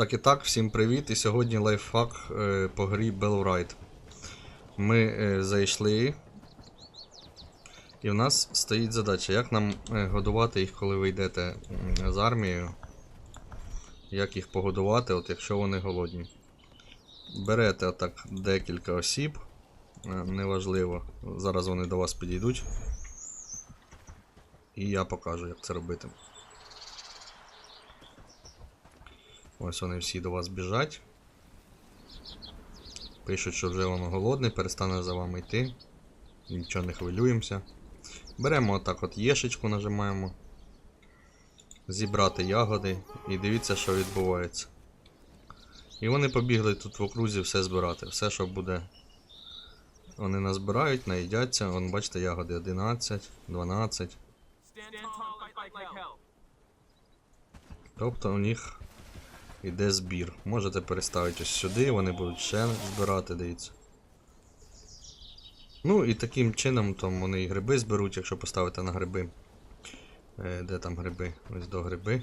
Так і так, всім привіт. І сьогодні лайфхак е, по грі Bellride. Ми е, зайшли. І в нас стоїть задача, як нам е, годувати їх, коли ви йдете з армією. Як їх погодувати, от якщо вони голодні. Берете отак декілька осіб. Неважливо. Зараз вони до вас підійдуть. І я покажу, як це робити. Ось вони всі до вас біжать. Пишуть, що вже воно голодне, перестане за вами йти. Нічого не хвилюємося. Беремо отак от єшечку, нажимаємо. Зібрати ягоди і дивіться, що відбувається. І вони побігли тут в окрузі все збирати. Все, що буде. Вони назбирають, наїдяться. Вон, бачите, ягоди 11, 12. Stand tall, fight like hell. Тобто у них іде збір. Можете переставити ось сюди, вони будуть ще збирати, дивіться. Ну і таким чином там вони і гриби зберуть, якщо поставити на гриби. Е, де там гриби? Ось до гриби.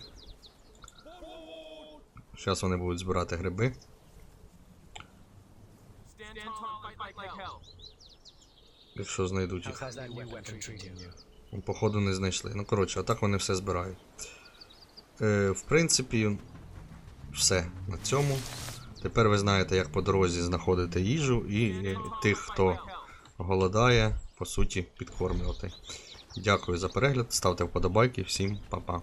Зараз вони будуть збирати гриби. Якщо знайдуть їх. Ну, Походу не знайшли. Ну, коротше, отак вони все збирають. Е, в принципі, все на цьому. Тепер ви знаєте, як по дорозі знаходити їжу і тих, хто голодає, по суті, підкормлювати. Дякую за перегляд, ставте вподобайки, всім па-па.